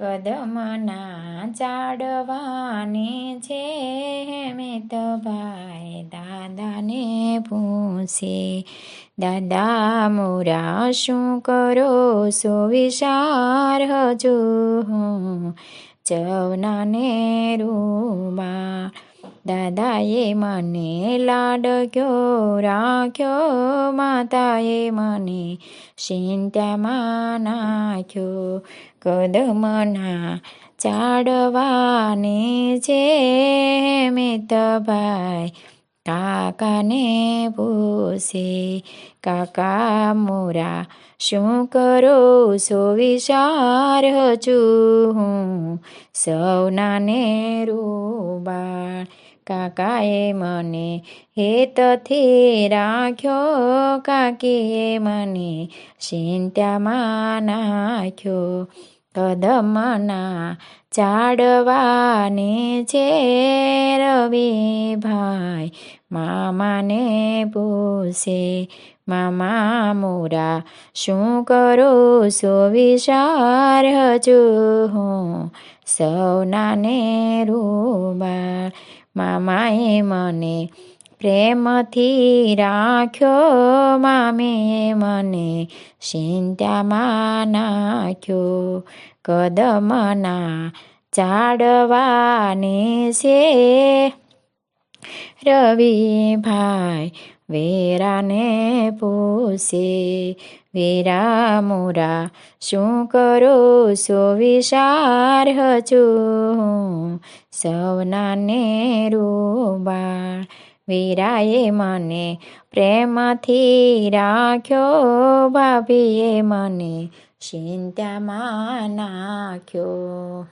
કદમના ચાડવાને છે મેં તો ભાઈ દાદાને પૂછે, દાદા, મોરા શું કરો? સો વિચાર હજુ હું ચવનાને રૂબા દાદાએ મને લાડક્યો, રાખ્યો, માતાએ મને ચિંતામાં નાખ્યો. કદમના ચાડવાને છે મિતભાઈ કાકાને પૂછે, કાકા મોરા, શું કરો સો વિચાર છું હું સૌનાને રૂબાળ કાકાએ મને હેતથી રાખ્યો, કાકીએ મને ચિંતામાં નાખ્યો, કદમના ચાડવાને છે રવિભાઈ મામાને પૂછે, મામા મોરા, શું કરો? સો વિચાર હજુ હું, સૌનાને રૂબાળ મામાએ મને પ્રેમથી રાખ્યો મામીએ મને ચિંતામાં નાખ્યો. કદમના ચાડવાને છે રવિભાઈ વેરાને પૂછે, વેરા મોરા શું કરો સો વિચાર હજુ સૌનાને રૂબાળ. વીરાએ મને પ્રેમથી રાખ્યો ભાભીએ મને ચિંતામાં નાખ્યો.